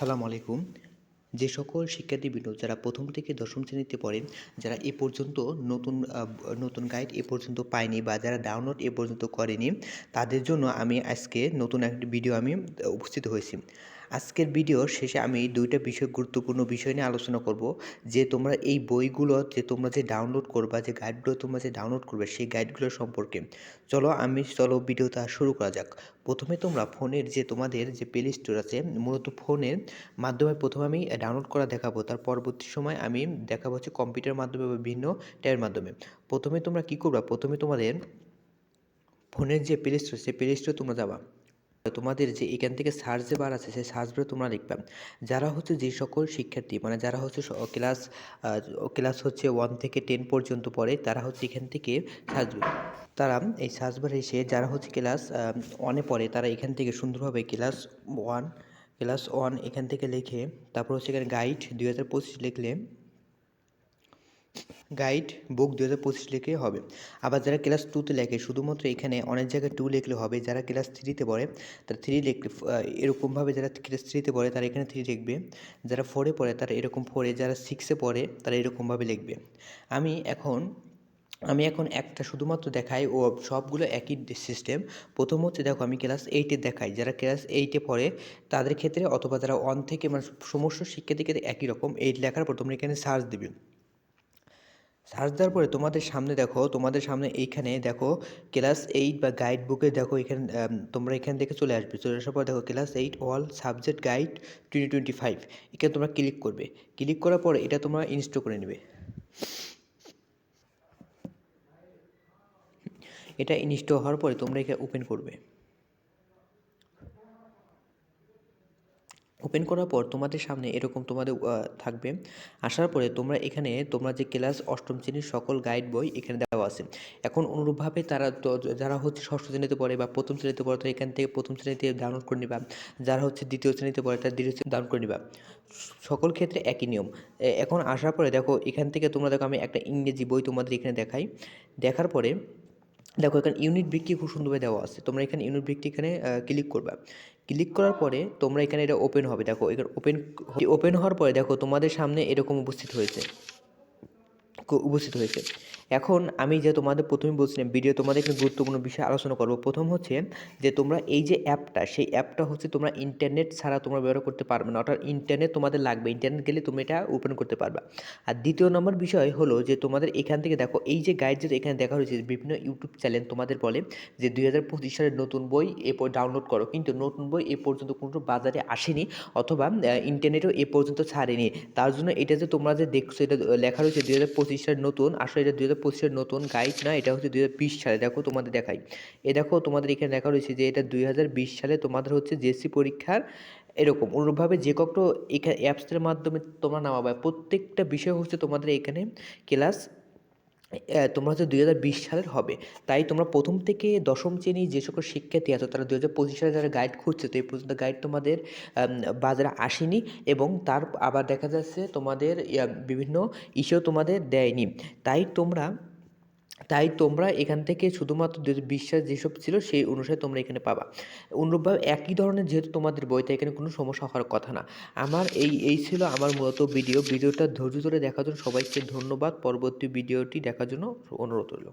আসসালামু আলাইকুম। যে সকল শিক্ষার্থীবৃন্দ যারা প্রথম থেকে দশম শ্রেণীতে পড়েন, যারা এ পর্যন্ত নতুন নতুন গাইড এ পর্যন্ত পায়নি বা যারা ডাউনলোড এ পর্যন্ত করেনি, তাদের জন্য আমি আজকে নতুন একটি ভিডিও আমি উপস্থিত হয়েছি। আজকের ভিডিওর শেষে আমি দুইটা বিষয় গুরুত্বপূর্ণ বিষয় নিয়ে আলোচনা করব। যে তোমরা এই বইগুলো যে তোমরা যে ডাউনলোড করবা, যে গাইডগুলো তোমরা যে ডাউনলোড করবে, সেই গাইডগুলো সম্পর্কে। চলো আমি, চলো ভিডিওটা শুরু করা যাক। প্রথমে তোমরা ফোনের যে তোমাদের যে প্লে স্টোর আছে, মূলত ফোনের মাধ্যমে প্রথমে আমি ডাউনলোড করা দেখাবো। তার পরবর্তী সময় আমি দেখাবো হচ্ছে কম্পিউটার মাধ্যমে বা বিভিন্ন ট্যাবের মাধ্যমে। প্রথমে তোমরা কি করবা? প্রথমে তোমাদের ফোনের যে প্লে স্টোর সেই প্লে স্টোর তোমরা যাবা। তোমাদের যে এখান থেকে সার্চ যে বার আছে, সেই সার্চ বারে তোমরা লিখবে। যারা হচ্ছে যে সকল শিক্ষার্থী মানে যারা হচ্ছে ক্লাস ক্লাস হচ্ছে ওয়ান থেকে টেন পর্যন্ত পড়ে, তারা হচ্ছে এখান থেকে সার্চবে তারা এই সার্চ বারে এসে যারা হচ্ছে ক্লাস ওয়ানে পড়ে, তারা এখান থেকে সুন্দরভাবে ক্লাস ওয়ান ক্লাস ওয়ান এখান থেকে লিখে, তারপর হচ্ছে এখানে গাইড দুই হাজার পঁচিশ লিখলে গাইড বুক দু হাজার পঁচিশ লিখে হবে। আবার যারা ক্লাস টুতে লেখে, শুধুমাত্র এখানে অনেক জায়গায় টু লিখলে হবে, যারা ক্লাস থ্রিতে পড়ে, তারা থ্রি লিখলে এরকমভাবে যারা ক্লাস থ্রিতে পড়ে, তারা এখানে থ্রি লিখবে। যারা ফোরে পড়ে, তারা এরকম ফোরে যারা সিক্সে পড়ে, তারা এরকমভাবে লিখবে। আমি এখন আমি এখন একটা শুধুমাত্র দেখাই, ও সবগুলো একই সিস্টেম প্রথম হচ্ছে, দেখো আমি ক্লাস এইটে দেখাই। যারা ক্লাস এইটে পড়ে, তাদের ক্ষেত্রে অথবা যারা ওয়ান থেকে মানে সমস্ত শিক্ষার্থীর ক্ষেত্রে একই রকম। এইট লেখার পর তোমরা এখানে সার্চ দিবে। সার্চ দেওয়ার পরে তোমাদের সামনে দেখো, তোমাদের সামনে এইখানে দেখো ক্লাস এইট বা গাইড বুকে দেখো এখানে তোমরা এখান থেকে চলে আসবে। চলে আসার পর দেখো class eight all subject guide twenty twenty five এখানে তোমরা ক্লিক করবে। ক্লিক করার পরে এটা তোমরা ইনস্টল করে নেবে। এটা ইনস্টল হওয়ার পরে তোমরা এখানে ওপেন করবে। ওপেন করার পর তোমাদের সামনে এরকম তোমাদের থাকবে। আসার পরে তোমরা এখানে, তোমরা যে ক্লাস অষ্টম শ্রেণির সকল গাইড বই এখানে দেওয়া আছে। এখন অনুরূপভাবে তারা যারা হচ্ছে ষষ্ঠ শ্রেণীতে পড়ে বা প্রথম শ্রেণীতে পড়ে, তারা এখান থেকে প্রথম শ্রেণীতে ডাউনলোড করে নিবা। যারা হচ্ছে দ্বিতীয় শ্রেণীতে পড়ে, তারা দ্বিতীয় শ্রেণি ডাউনলোড করে নিবা। সকল ক্ষেত্রে একই নিয়ম। এখন আসার পরে দেখো, এখান থেকে তোমরা দেখো, আমি একটা ইংরেজি বই তোমাদের এখানে দেখাই। দেখার পরে দেখো, এখানে ইউনিট ভিত্তি খুব সুন্দরভাবে দেওয়া আছে। তোমরা এখানে ইউনিট ভিত্তি এখানে ক্লিক করবা। ক্লিক করার পরে তোমরা এখানে এটা ওপেন হবে। দেখো, এখানে ওপেন ওপেন হওয়ার পরে দেখো, তোমাদের সামনে এরকম উপস্থিত হয়েছে। উপস্থিত হয়েছে। এখন আমি যে তোমাদের প্রথমে বলছিলাম ভিডিও তোমাদের এখানে গুরুত্বপূর্ণ বিষয় আলোচনা করব। প্রথম হচ্ছে যে তোমরা এই যে অ্যাপটা, সেই অ্যাপটা হচ্ছে তোমরা ইন্টারনেট ছাড়া তোমরা ব্যবহার করতে পারবে না। অর্থাৎ ইন্টারনেট তোমাদের লাগবে। ইন্টারনেট গেলে তুমি এটা ওপেন করতে পারবে। আর দ্বিতীয় নম্বর বিষয় হলো যে তোমাদের এখান থেকে দেখো, এই যে গাইড যেটা এখানে দেখা হয়েছে, বিভিন্ন ইউটিউব চ্যানেল তোমাদের বলে যে দুই হাজার পঁচিশ সালের নতুন বই এরপর ডাউনলোড করো। কিন্তু নতুন বই এ পর্যন্ত কোনো বাজারে আসেনি অথবা ইন্টারনেটেও এ পর্যন্ত ছাড়েনি। তার জন্য এটা যে তোমরা যে দেখছ, এটা লেখা রয়েছে দুই হাজার পঁচিশ সালের নতুন আসলে এটা দুই হাজার পঁচিশের নতুন গাইড না, এটা হচ্ছে দুই হাজার বিশ সালে, দেখো তোমাদের দেখাই। এ দেখো তোমাদের এখানে দেখা রয়েছে যে এটা দুই হাজার বিশ সালে তোমাদের হচ্ছে জেসি পরীক্ষার এরকম। অনুরূপভাবে যে কত এখানে অ্যাপসের মাধ্যমে তোমরা নামাবে। প্রত্যেকটা বিষয় হচ্ছে তোমাদের এখানে ক্লাস তোমরা হচ্ছে দুই হাজার বিশ সালের হবে। তাই তোমরা প্রথম থেকে দশম শ্রেণি যে সকল শিক্ষার্থী আছো, তারা দু হাজার পঁচিশ সালে যারা গাইড খুঁজছে, তো এই পর্যন্ত গাইড তোমাদের বাজারে আসেনি এবং তার আবার দেখা যাচ্ছে তোমাদের বিভিন্ন ইস্যু তোমাদের দেয়নি। তাই তোমরা তাই তোমরা এখান থেকে শুধুমাত্র বিশ্বাস যেসব ছিল সেই অনুসারে তোমরা এখানে পাবা। অনুরূপভাবে একই ধরনের যেহেতু তোমাদের বইতে এখানে কোনো সমস্যা হওয়ার কথা না। আমার এই এই ছিল আমার মূলত ভিডিও। ভিডিওটা ধৈর্য ধরে দেখার জন্য সবাইকে ধন্যবাদ। পরবর্তী ভিডিওটি দেখার জন্য অনুরোধ রইল।